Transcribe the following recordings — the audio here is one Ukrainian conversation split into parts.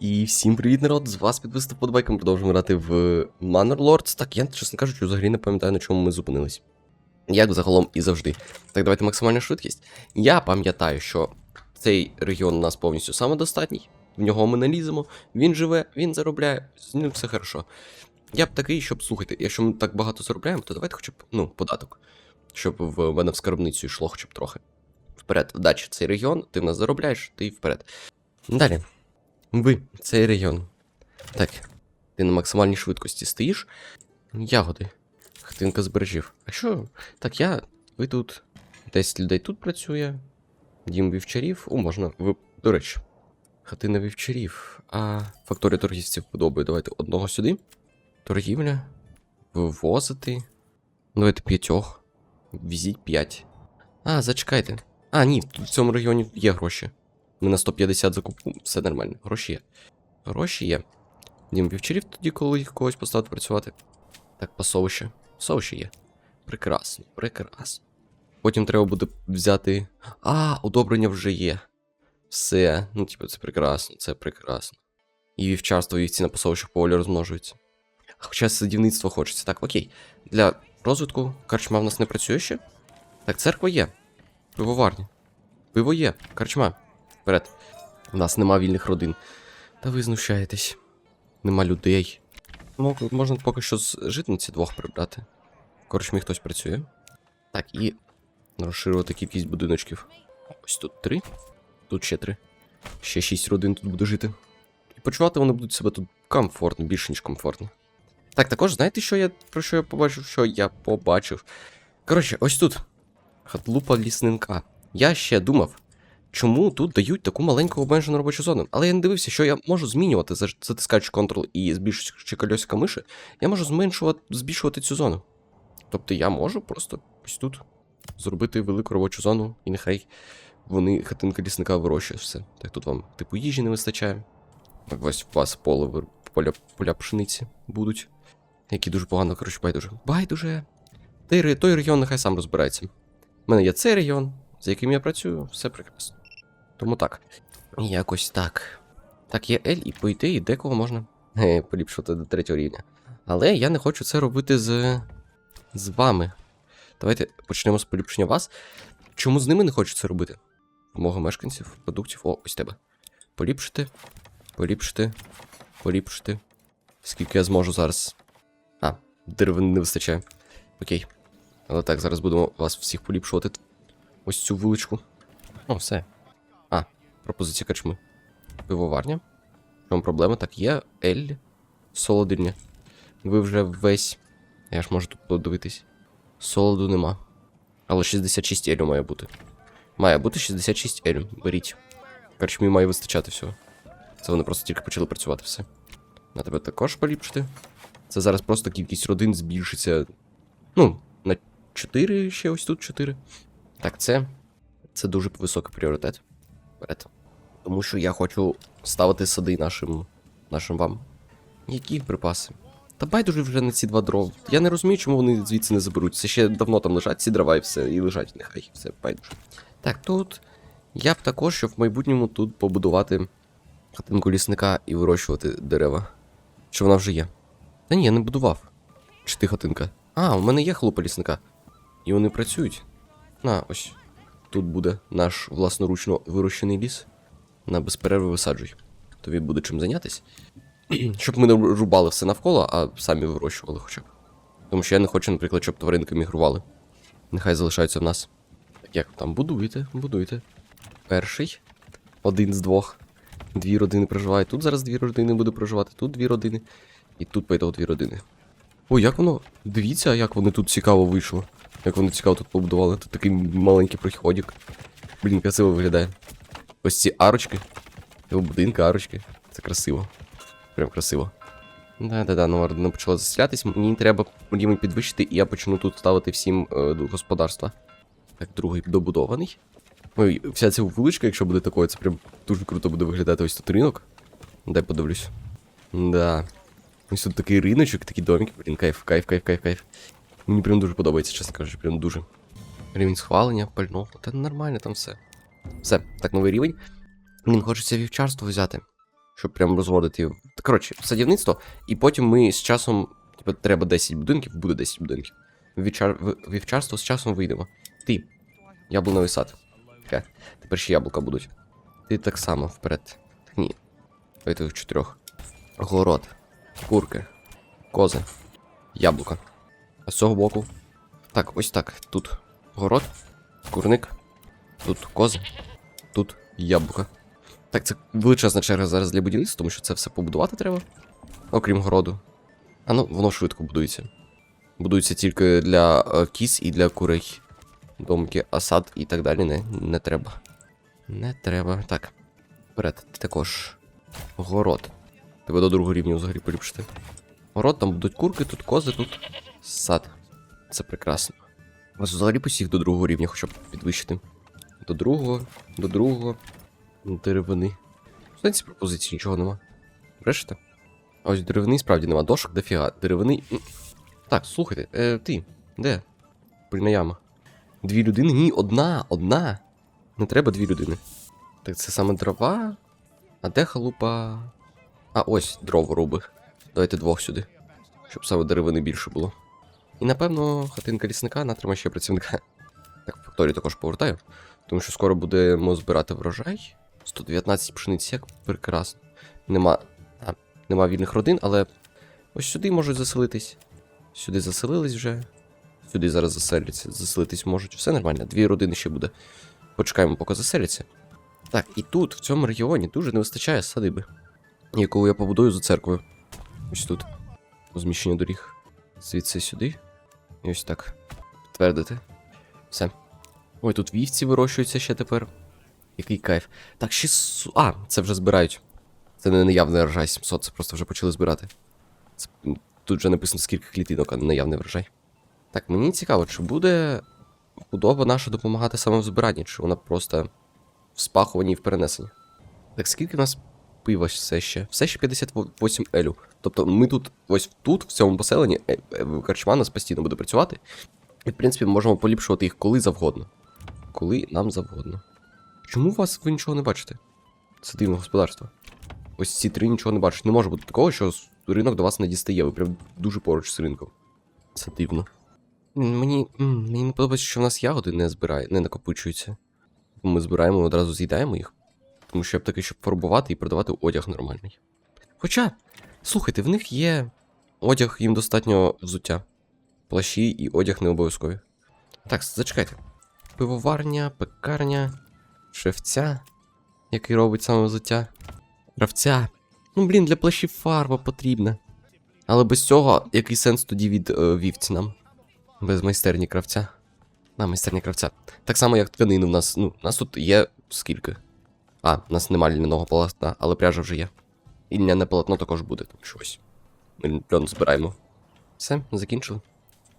І всім привіт, народ! З вас підписати подбайком. Продовжуємо грати в Manor Lords. Так, я, чесно кажучи, взагалі не пам'ятаю, на чому ми зупинились. Як загалом і завжди. Так, давайте максимальна швидкість. Я пам'ятаю, що цей регіон у нас повністю самодостатній. В нього ми не він живе, він заробляє, з ним все хорошо. Я б такий, щоб слухайте, якщо ми так багато заробляємо, то давайте хоча б, ну, податок. Щоб в мене в скарбницю йшло хоча б трохи. Вперед, вдачі, цей регіон, ти в нас заробляєш, ти вперед. Далі. Ви, цей регіон. Так, ти на максимальній швидкості стоїш. Ягоди. Хатинка збережів. А що? Так, я. Ви тут. 10 людей тут працює. Дім вівчарів. О, можна. Ви... До речі. Хатина вівчарів. А факторія торгівців подобає. Давайте одного сюди. Торгівля. Вивозити. Давайте п'ятьох. Візіть п'ять. А, зачекайте. А, ні, в цьому регіоні є гроші. Ми на 150 закупу, все нормально. Гроші є. Гроші є. Дім вівчарів тоді, коли когось поставити працювати. Так, пасовище. Пасовище є. Прекрасно, прекрасно. Потім треба буде взяти. А, удобрення вже є. Все. Ну, типу, це прекрасно, це прекрасно. І вівчарство вівці на пасовищах поволі розмножуються. Хоча садівництво хочеться. Так, окей. Для розвитку карчма в нас не працює ще. Так, церква є. Пивоварня. Пиво є, карчма. Вперед. У нас нема вільних родин. Та ви знущаєтесь. Нема людей. Мог- Можна поки що з житниці двох прибрати. Коротше, хтось працює. Так, і розширювати кількість будиночків. Ось тут три. Тут ще три. Ще шість родин тут буде жити. І почувати вони будуть себе тут комфортно, більше, ніж комфортно. Так, також знаєте, що я про що я побачив? Що я побачив? Коротше, ось тут. Хатлупа ліснинка. Я ще думав, чому тут дають таку маленьку обмежену робочу зону. Але я не дивився, що я можу змінювати, затискаючи Ctrl і збільшуючи кольосика миші, я можу зменшувати, збільшувати цю зону. Тобто я можу просто ось тут зробити велику робочу зону, і нехай вони хатинка лісника вирощують все. Так тут вам типу їжі не вистачає. Так ось у вас поле поля, поля пшениці будуть. Які дуже погано, коротше, байдуже. Байдуже. Той, той регіон нехай сам розбирається. У мене є цей регіон, з яким я працюю, все прекрасно. Тому так. Якось так. Так, є L, і по ідеї декого можна е, поліпшувати до третього рівня. Але я не хочу це робити з. з вами. Давайте почнемо з поліпшення вас. Чому з ними не хочу це робити? Вимога мешканців, продуктів. О, ось тебе. Поліпшити. Поліпшити. Поліпшити. Скільки я зможу зараз. А, деревини не вистачає. Окей. Але так, зараз будемо вас всіх поліпшувати. Ось цю вуличку. О, все. Пропозиція качми. Пивоварня. Чому проблема? Так, є Ель. Солодильня. Ви вже весь. Я ж можу тут подивитись. Солоду нема. Але 66 елю має бути. Має бути 66 елю. Беріть. Карчмі має вистачати всього. Це вони просто тільки почали працювати все. На тебе також поліпшити. Це зараз просто кількість родин збільшиться. Ну, на 4 ще ось тут 4. Так, це. Це дуже високий пріоритет. Вперед. Тому що я хочу ставити сади нашим. нашим вам. Які припаси? Та байдуже вже на ці два дров. Я не розумію, чому вони звідси не заберуть. Це ще давно там лежать ці дрова і все, і лежать нехай, все байдуже. Так, тут. Я б також, щоб в майбутньому тут побудувати хатинку лісника і вирощувати дерева. Чи вона вже є? Та ні, я не будував. Чи ти хатинка? А, у мене є хлопа лісника. І вони працюють. На, ось. Тут буде наш власноручно вирощений ліс. На безперерви висаджуй. Тобі буде чим зайнятися. Щоб ми не рубали все навколо, а самі вирощували хоча б. Тому що я не хочу, наприклад, щоб тваринки мігрували. Нехай залишаються в нас. Так як там будуйте, будуйте. Перший. Один з двох. Дві родини проживають. Тут зараз дві родини буде проживати, тут дві родини. І тут пойдуть дві родини. Ой, як воно. Дивіться, як вони тут цікаво вийшло. Як вони цікаво тут побудували. Тут такий маленький проходик. Блін, красиво виглядає. Ось ці арочки. Його будинки, арочки. Це красиво. Прям красиво. Да-да-да, нова родина почала заселятись. Мені треба рівень підвищити, і я почну тут ставити всім е, господарства. Так, другий добудований. Ой, вся ця вуличка, якщо буде такою, це прям дуже круто буде виглядати ось тут ринок. Дай подивлюсь. Да. Ось тут такий риночок, такі домики, блін, кайф, кайф, кайф, кайф, кайф. Мені прям дуже подобається, чесно кажучи, прям дуже. Рівень схвалення, пального. Та нормально там все. Все, так, новий рівень. Блін, хочеться вівчарство взяти. щоб прям розводити. Коротше, садівництво, і потім ми з часом, типу, треба 10 будинків, буде 10 будинків. Вівчар... Вівчарство з часом вийдемо. Ти. Яблуневий сад. Таке. Тепер ще яблука будуть. Ти так само вперед. Так ні. Давайте чотирьох. Город. Курки. Кози. Яблука. А з цього боку. Так, ось так. Тут город, курник, тут кози, тут яблука. Так, це величезна черга зараз для будівництва, тому що це все побудувати треба. Окрім городу. А ну, воно швидко будується. Будується тільки для е, кіз і для курей. Домки, а сад і так далі не, не треба. Не треба. Так. Вперед, ти також. Город. Тебе до другого рівня взагалі поліпшити. Город, там будуть курки, тут кози, тут сад. Це прекрасно. Вас взагалі посіх до другого рівня, хоча б підвищити. До другого, до другого. Деревини. В сенсі пропозиції нічого нема. Брешете? А ось деревини справді нема. Дошок дофіга. Деревини. Так, слухайте, е, ти, де? Принаяма. Дві людини? Ні, одна, одна. Не треба дві людини. Так це саме дрова. А де халупа? А ось дроворуби. Давайте двох сюди. Щоб саме деревини більше було. І напевно, хатинка лісника натрима ще працівника. Так, факторію також повертаю. Тому що скоро будемо збирати врожай. 119 пшениць, як прекрасно. Нема. А, нема вільних родин, але ось сюди можуть заселитись. Сюди заселились вже. Сюди зараз заселяться, заселитись можуть. Все нормально. Дві родини ще буде. Почекаємо, поки заселяться. Так, і тут, в цьому регіоні, дуже не вистачає садиби, яку я побудую за церквою. Ось тут. Зміщення доріг. Звідси сюди. І ось так. Підтвердити. Все. Ой, тут вівці вирощуються ще тепер. Який кайф. Так, 600. А, це вже збирають. Це не наявний врожай 700, це просто вже почали збирати. Це... Тут вже написано скільки клітинок, а не наявний врожай. Так, мені цікаво, чи буде худоба наша допомагати саме в збиранні, чи вона просто в спахуванні і в перенесенні. Так, скільки в нас пива все ще? Все ще 58 елю. Тобто ми тут, ось тут, в цьому поселенні, е, е, нас постійно буде працювати. І, в принципі, ми можемо поліпшувати їх коли завгодно. Коли нам завгодно. Чому у вас ви нічого не бачите? Це дивне господарство. Ось ці три нічого не бачать. Не може бути такого, що ринок до вас не дістає. Ви прям дуже поруч з ринком. Це дивно. Мені, мені не подобається, що в нас ягоди не збирає, не накопичуються. Ми збираємо і одразу з'їдаємо їх. Тому що я б таки, щоб фарбувати і продавати одяг нормальний. Хоча, слухайте, в них є одяг, їм достатньо взуття. Плащі і одяг не обов'язкові. Так, зачекайте. Пивоварня, пекарня, шевця, який робить саме взуття. Кравця. Ну, блін, для плащів фарба потрібна. Але без цього, який сенс тоді від е, вівці нам? Без майстерні кравця. На, майстерня кравця. Так само, як тканини в нас. Ну, у нас тут є скільки. А, у нас нема льняного полотна, але пряжа вже є. І льняне полотно також буде, тому що ось. Ми льон збираємо. Все, закінчили.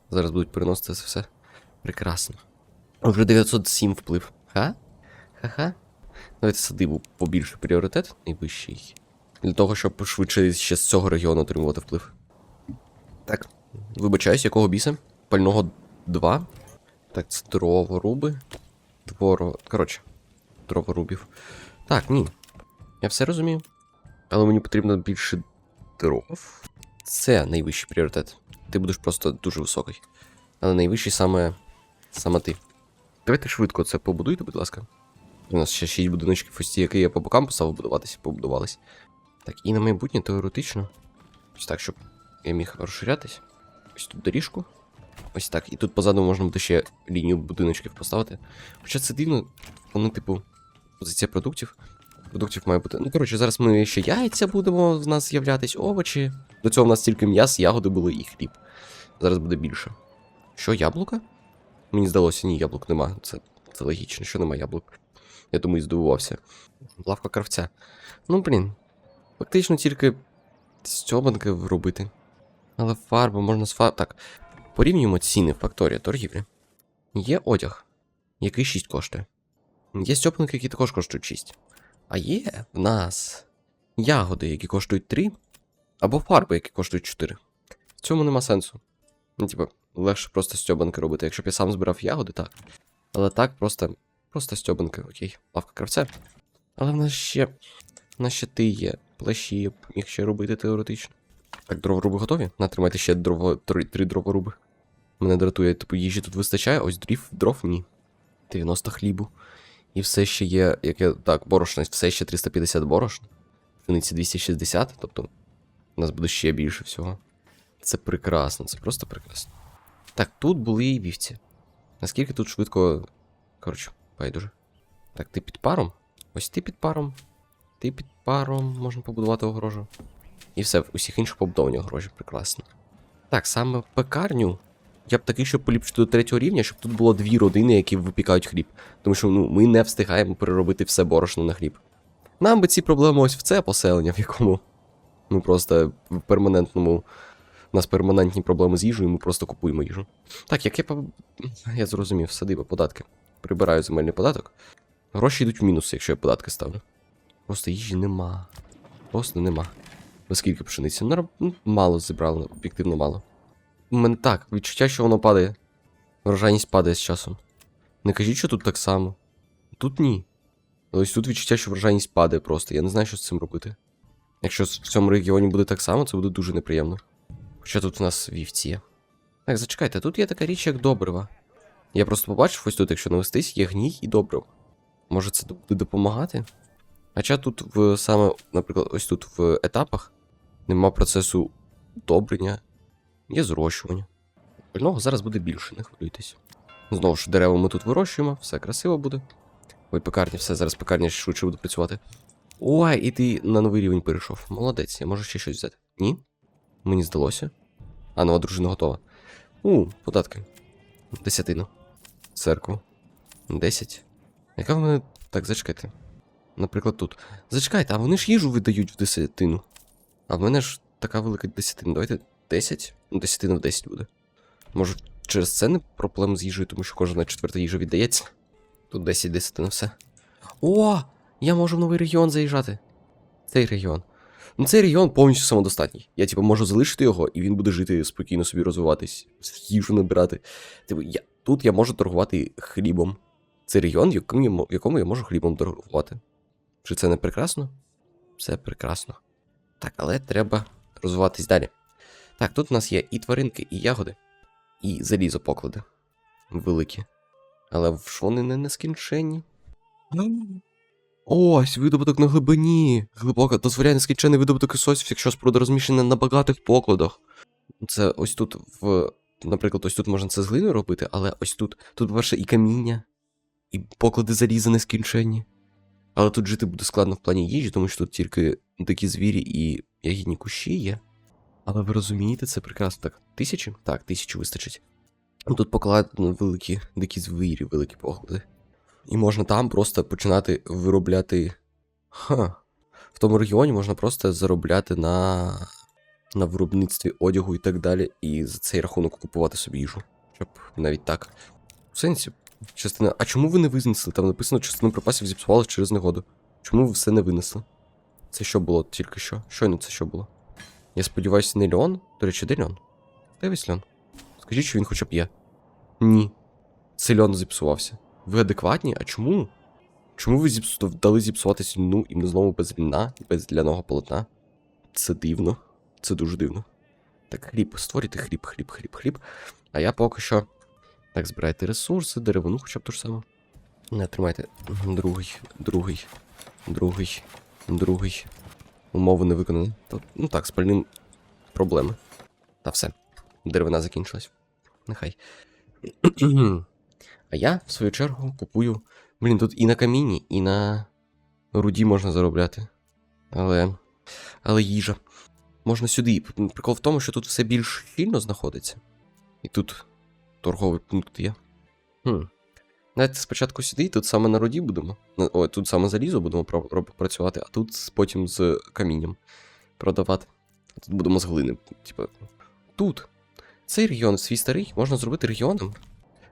Зараз будуть переносити це все. Прекрасно. Вже 907 вплив. Ха? Ха-ха. Давайте садибу побільше пріоритет найвищий. Для того, щоб швидше ще з цього регіону отримувати вплив. Так. Вибачаюсь, якого біса? Пального 2. Так, це дроворуби. Дворо. Коротше, дроворубів. Так, ні. Я все розумію. Але мені потрібно більше дров. Це найвищий пріоритет. Ти будеш просто дуже високий. Але найвищий саме. саме ти. Давайте швидко це побудуйте, будь ласка. У нас ще 6 будиночків ось ті, які я по бокам поставив будуватися, побудувались. Так, і на майбутнє теоретично. Ось так, щоб я міг розширятись. Ось тут доріжку. Ось так. І тут позаду можна буде ще лінію будиночків поставити. Хоча це дивно, вони, типу, позиція продуктів. Продуктів має бути. Ну, коротше, зараз ми ще яйця будемо в нас з'являтись, овочі. До цього в нас тільки м'яс, ягоди були і хліб. Зараз буде більше. Що, яблука? Мені здалося, ні, яблук нема. Це, це логічно, що нема яблук. Я тому і здивувався. Лавка кравця. Ну, блін. Фактично тільки стьобанки робити. Але фарбу можна з фарб. Так. Порівнюємо ціни в факторії торгівлі. Є одяг, який 6 коштує. Є стьопанки, які також коштують 6. А є в нас ягоди, які коштують 3, або фарби, які коштують 4. В цьому нема сенсу. Ну, типа, легше просто стьобанки робити. Якщо б я сам збирав ягоди, так. Але так, просто. Просто стьобанки, окей. Лавка кравця. Але в нас ще. На щити є. Плащі б міг ще робити теоретично. Так, дроворуби готові? Натримайте ще дрово, три, три дроворуби. Мене дратує, типу, їжі тут вистачає, ось дрів, дров ні. 90 хлібу. І все ще є, яке. Так, борошна, все ще 350 борошна. Пшениці 260, тобто у нас буде ще більше всього. Це прекрасно, це просто прекрасно. Так, тут були і вівці. Наскільки тут швидко. Коротше, байдуже. Так, ти під паром? Ось ти під паром. Ти під паром, можна побудувати огорожу. І все, в усіх інших побудовані огорожі, прекрасно. Так, саме пекарню. Я б такий, щоб поліпшити до третього рівня, щоб тут було дві родини, які випікають хліб. Тому що ну, ми не встигаємо переробити все борошно на хліб. Нам би ці проблеми ось в це поселення, в якому ми просто в перманентному. У нас перманентні проблеми з їжею, ми просто купуємо їжу. Так, як я. Я зрозумів, садиба, податки. Прибираю земельний податок. Гроші йдуть в мінус, якщо я податки ставлю. Просто їжі нема. Просто нема. Оскільки пшениці? Ну, ну, мало зібрали, об'єктивно мало. Так, відчуття, що воно падає. Врожайність падає з часом. Не кажіть, що тут так само. Тут ні. Ось тут відчуття, що врожайність падає просто. Я не знаю, що з цим робити. Якщо в цьому регіоні буде так само, це буде дуже неприємно. Хоча тут у нас вівці є. Так, зачекайте, тут є така річ, як добрива. Я просто побачив ось тут, якщо навестись, є гній і добрив. Може це буде допомагати? Хоча тут в саме, наприклад, ось тут в етапах нема процесу добрення, є зрощування. Пального зараз буде більше, не хвилюйтесь. Знову ж дерева ми тут вирощуємо, все красиво буде. Ой, пекарня, все, зараз пекарня швидше буде працювати. Ой, і ти на новий рівень перейшов. Молодець, я можу ще щось взяти. Ні? Мені здалося. А, нова дружина готова. У, податки. Десятину. Церкву. Десять. Яка в мене. Так, зачекайте. Наприклад, тут. Зачекайте, а вони ж їжу видають в десятину. А в мене ж така велика десятина. Давайте 10. Ну, десятина в 10 буде. Може, через це не проблем з їжею, тому що кожна четверта їжа віддається. Тут 10 десятин все. О! Я можу в новий регіон заїжджати. Цей регіон. Ну, цей регіон повністю самодостатній. Я, типу, можу залишити його, і він буде жити спокійно собі розвиватись, їжу набирати. Типу, я, тут я можу торгувати хлібом. Це регіон, в якому, я, в якому я можу хлібом торгувати. Чи це не прекрасно? Все прекрасно. Так, але треба розвиватись далі. Так, тут у нас є і тваринки, і ягоди, і залізопоклади. Великі. Але ж вони не нескінченні. Ось, видобуток на глибині. Глибоко дозволяє нескінчений видобуток ресурсів, якщо споруда розміщена на багатих покладах. Це ось тут в. Наприклад, ось тут можна це з глиною робити, але ось тут. Тут, по-перше, і каміння, і поклади заліза нескінченні. Але тут жити буде складно в плані їжі, тому що тут тільки дикі звірі і ягідні кущі є. Але ви розумієте, це прекрасно. Так, тисячі? Так, тисячу вистачить. Тут покладено великі дикі звірі, великі поклади. І можна там просто починати виробляти. Ха. В тому регіоні можна просто заробляти на. на виробництві одягу і так далі, і за цей рахунок купувати собі їжу. Щоб навіть так. В сенсі, частина. А чому ви не винесли? Там написано, частину припасів зіпсували через негоду. Чому ви все не винесли? Це що було тільки що? Щойно це що було? Я сподіваюся, не Леон? До речі, де Леон? Де весь Леон? Скажіть, що він хоча б є. Ні. Це Леон зіпсувався. Ви адекватні? А чому? Чому ви зіпсу... дали зіпсуватися льну і знову без льна, без ляного полотна? Це дивно. Це дуже дивно. Так, хліб, створюйте хліб, хліб, хліб, хліб. А я поки що. Так, збирайте ресурси, деревину хоча б ту ж саму. Не, тримайте. Другий, другий, другий, другий. Умови не виконані. То, ну так, з пальним проблеми. Та все. Деревина закінчилась. Нехай. А я, в свою чергу, купую. Блін, тут і на камінні, і на руді можна заробляти. Але. Але їжа. Можна сюди. Прикол в тому, що тут все більш щільно знаходиться. І тут торговий пункт є. Хм. Давайте спочатку сюди, тут саме на руді будемо. Ой, тут саме залізо будемо працювати, а тут потім з камінням продавати. Тут будемо з глини. Типа. Тут. Цей регіон, свій старий, можна зробити регіоном.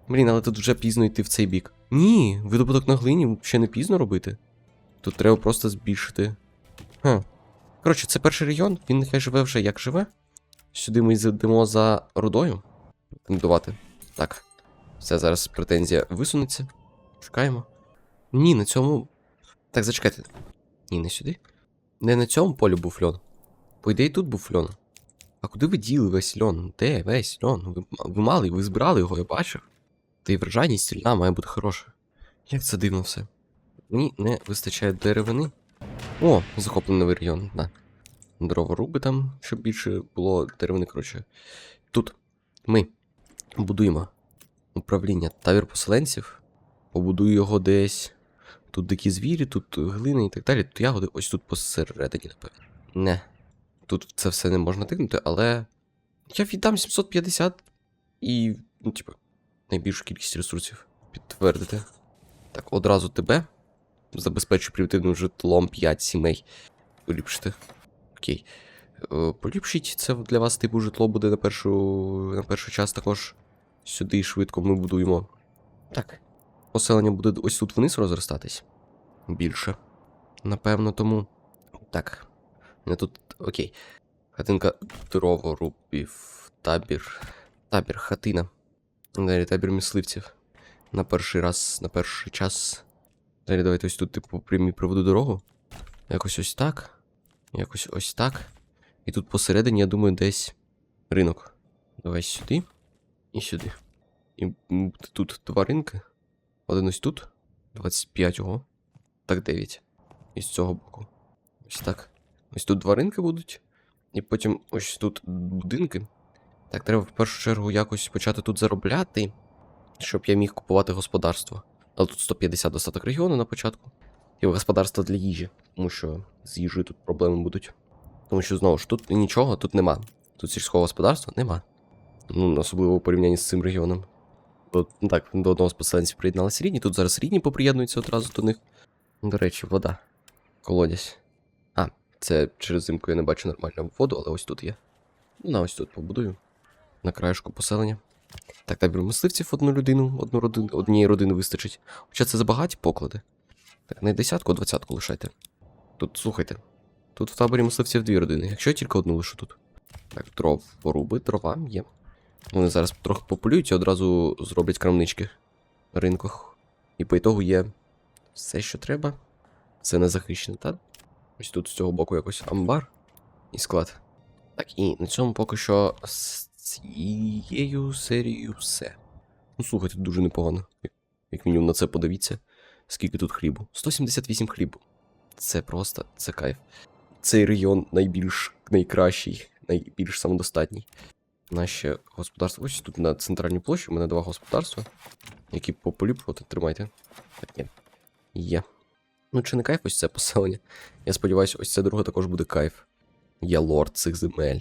Блін, але тут вже пізно йти в цей бік. Ні, видобуток на глині ще не пізно робити. Тут треба просто збільшити. Ха. Коротше, це перший регіон, він нехай живе вже як живе. Сюди ми йдемо за рудою. Претендувати. Так. Все, зараз претензія висунеться. Чекаємо. Ні, на цьому. Так, зачекайте. Ні, не сюди. Не на цьому полі був льон. По ідеї тут був льон. А куди ви діли весь льон? Де весь льон? Ви, ви мали, ви збирали його, я бачив. Та й врожайність сильна має бути хороша. Як це дивно все. Мені не вистачає деревини. О, захоплений новий район, да. Дроворуби там, щоб більше було деревини, коротше. Тут ми будуємо управління табір поселенців. Побудую його десь. Тут дикі звірі, тут глина і так далі. Тут ягоди ось тут посередині, напевно. Не. Тут це все не можна тикнути, але. Я віддам 750 і. Ну, типу, найбільшу кількість ресурсів підтвердити. Так, одразу тебе. Забезпечу примітивним житлом 5 сімей. Поліпшити. Окей. Е, Поліпшіть, це для вас, типу, житло буде на першу, на перший час також. Сюди швидко ми будуємо. Так. Поселення буде ось тут вниз розростатись. Більше. Напевно, тому. Так. Не тут. Окей. Хатинка дроворубів. Табір. Табір, хатина. Далі табір мисливців. На перший раз, на перший час. Далі давайте ось тут, типу, прямі проведу дорогу. Якось ось так. Якось ось так. І тут посередині, я думаю, десь ринок. Давай сюди і сюди. І тут два ринки. Один ось тут. 25 ого. Так, 9. І з цього боку. Ось так. Ось тут два ринки будуть. І потім ось тут будинки. Так, треба в першу чергу якось почати тут заробляти, щоб я міг купувати господарство. Але тут 150 достаток регіону на початку. І господарство для їжі. Тому що з їжею тут проблеми будуть. Тому що знову ж тут нічого тут нема. Тут сільського господарства нема. Ну, особливо у порівнянні з цим регіоном. Бо, ну так, до одного з поселенців приєдналися рідні, тут зараз рідні поприєднуються одразу до них. До речі, вода. Колодязь. А, це через зимку я не бачу нормальну воду, але ось тут є. Ну, на ось тут побудую. На краєшку поселення. Так, табір мисливців одну людину, одну родину, однієї родини вистачить. Хоча це забагаті поклади. Так, не десятку, а двадцятку лишайте. Тут, слухайте. Тут в таборі мисливців дві родини. Якщо я тільки одну лишу тут. Так, дров поруби, дрова є. Вони зараз трохи популюють і одразу зроблять крамнички на ринках. І по ітогу є все, що треба. Це не захищено, так? Ось тут з цього боку якось амбар і склад. Так, і на цьому поки що з цією серією все. Ну, слухайте, дуже непогано. Як- мінімум на це подивіться. Скільки тут хлібу? 178 хлібу. Це просто це кайф. Цей регіон найбільш найкращий, найбільш самодостатній. Наше господарство. Ось тут на центральній площі у мене два господарства, які по поліпшувати. Тримайте. Так, є. Є. Ну, чи не кайф ось це поселення? Я сподіваюся, ось це друге також буде кайф. Я лорд цих земель.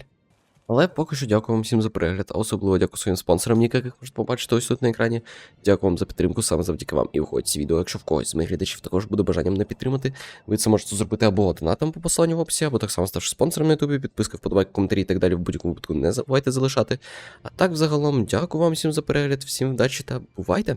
Але поки що дякую вам всім за перегляд, а особливо дякую своїм спонсорам, яких можете побачити ось тут на екрані. Дякую вам за підтримку, саме завдяки вам і виходить ці відео. Якщо в когось з моїх глядачів також буде бажанням не підтримати, ви це можете зробити або донатом по посиланню в описі, або так само ставши спонсором на ютубі, підписка, вподобайки, коментарі і так далі. В будь-якому випадку не забувайте залишати. А так, взагалом, дякую вам всім за перегляд, всім вдачі та бувайте!